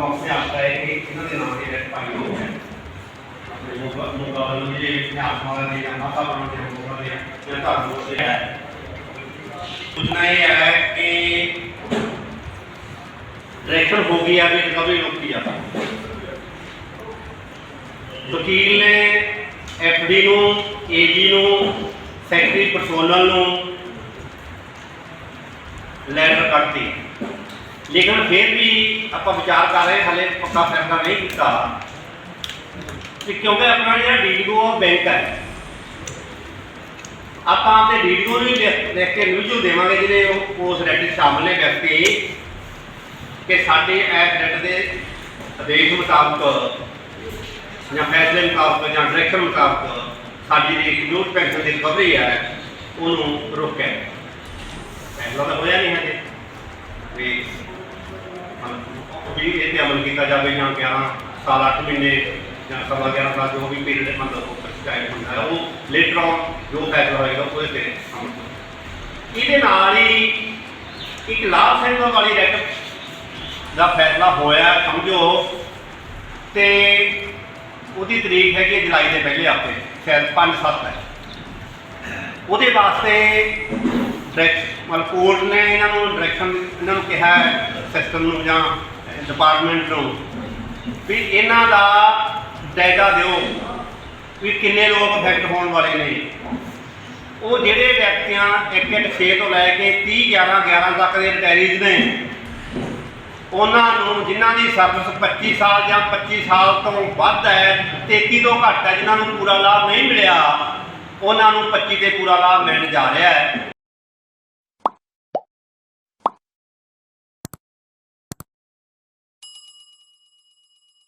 ਕੰਮ ਆਪਣੇ ਆਪ ਦਾ ਹੈ ਇਹਨਾਂ ਦੇ ਨਾਮ ਦੇ ਰੈਟ ਪਾਈ ਹੋ ਹੈ ਆਪਣੇ ਮੁਕਾ- ਮੁਕਾਬਲੇ ਜਿਹੜੇ ਇਤਿਹਾਸ ਵਾਲਾ ਦੇ ਮਾਤਾ ਬਣਨ ਦੇ ਮੁਕਾਬਲੇ ਜਾਂ ਧਰਮ ਉਸੇ ਹੈ। ਪੁੱਛਣਾ ਇਹ ਹੈ ਕਿ ਡਾਇਰੈਕਟਰ ਹੋ ਗਈ ਆ ਵੀ ਰਿਕਵਰੀ ਰੁਕੀ ਆ ਵਕੀਲ ਨੇ ਐਫਡੀ ਨੂੰ ਏਜੀ ਨੂੰ ਸੈਕਟਰੀ ਪਰਸੋਨਲ ਨੂੰ ਲੈਟਰ ਕੱਢਤੀ। ਲੇਕਿਨ ਫਿਰ ਵੀ ਆਪਾਂ ਵਿਚਾਰ ਕਰ ਰਹੇ, ਹਲੇ ਪੱਕਾ ਫੈਸਲਾ ਨਹੀਂ ਕੀਤਾ। ਕਿ ਕਿਉਂਕਿ ਆਪਣਾ ਜਿਹੜਾ ਡੀਡੀਓ ਬੈਂਕ ਹੈ ਆਪਾਂ ਆਪਣੇ ਡੀਡੀਓ ਨੂੰ ਹੀ ਕੇ ਨਿਊਜ਼ੂ ਦੇਵਾਂਗੇ, ਜਿਹੜੇ ਉਹ ਉਸ ਰੈਡੀ ਸ਼ਾਮਲ ਨੇ ਵਿਅਕਤੀ, ਕਿ ਸਾਡੇ ਐਕਟ ਰੈਟ ਦੇ ਆਦੇਸ਼ ਮੁਤਾਬਕ ਜਾਂ ਫੈਸਲੇ ਮੁਤਾਬਕ ਜਾਂ ਡਾਇਰੈਕਸ਼ਨ ਮੁਤਾਬਕ ਸਾਡੀ ਜਿਹੜੀ ਨੋਟ ਪੈਨਸ਼ਨ ਦੀ ਰਿਕਵਰੀ ਹੈ ਉਹਨੂੰ ਰੋਕਿਆ। ਫੈਸਲਾ ਤਾਂ ਵੀ ਇਹ ਤੇ ਅਮਲ ਕੀਤਾ ਜਾਵੇ ਜਾਂ 11 ਸਾਲ 8 ਮਹੀਨੇ ਜਾਂ ਸਵਾ 11 ਸਾਲ ਜੋ ਵੀ ਪੀਰੀਅਡ ਮਤਲਬ ਉਹ ਚਾਹੀਦਾ ਹੁੰਦਾ ਹੈ, ਉਹ ਲੇਟਰ ਔਨ ਜੋ ਫੈਸਲਾ ਹੋਏਗਾ, ਉਹਦੇ ਤੇ ਇਹਦੇ ਨਾਲ ਹੀ ਇੱਕ ਲਾਭ ਸਿੰਘ ਵਾਲੀ ਰੈਕ ਦਾ ਫੈਸਲਾ ਹੋਇਆ, ਸਮਝੋ। ਤੇ ਉਹਦੀ ਤਰੀਕ ਹੈਗੀ ਜੁਲਾਈ ਦੇ ਪਹਿਲੇ ਹਫ਼ਤੇ, ਸ਼ਾਇਦ 5-7 ਹੈ। ਉਹਦੇ ਵਾਸਤੇ ਡਾਇਰੈਕਟ ਮਤਲਬ ਕੋਰਟ ਨੇ ਇਹਨਾਂ ਨੂੰ ਡਾਇਰੈਕਸ਼ਨ ਇਹਨਾਂ ਨੂੰ ਕਿਹਾ ਸਿਸਟਮ ਨੂੰ ਜਾਂ ਡਿਪਾਰਟਮੈਂਟ ਨੂੰ ਵੀ ਇਹਨਾਂ ਦਾ ਡਾਟਾ ਦਿਓ ਵੀ ਕਿੰਨੇ ਲੋਕ ਅਫੈਕਟ ਹੋਣ ਵਾਲੇ ਨੇ। ਉਹ ਜਿਹੜੇ ਵਿਅਕਤੀਆਂ 1-1 6 ਤੋਂ ਲੈ ਕੇ 30 11 11 ਤੱਕ ਦੇ ਰਿਟਾਇਰੀਜ਼ ਨੇ, ਉਹਨਾਂ ਨੂੰ ਜਿਨ੍ਹਾਂ ਦੀ ਸਰਵਿਸ 25 ਸਾਲ ਜਾਂ 25 ਸਾਲ ਤੋਂ ਵੱਧ ਹੈ 33 ਤੋਂ ਘੱਟ ਹੈ, ਜਿਨ੍ਹਾਂ ਨੂੰ ਪੂਰਾ ਲਾਭ ਨਹੀਂ ਮਿਲਿਆ, ਉਹਨਾਂ ਨੂੰ 25 ਤੇ ਪੂਰਾ ਲਾਭ ਮਿਲਣ ਜਾ ਰਿਹਾ ਹੈ।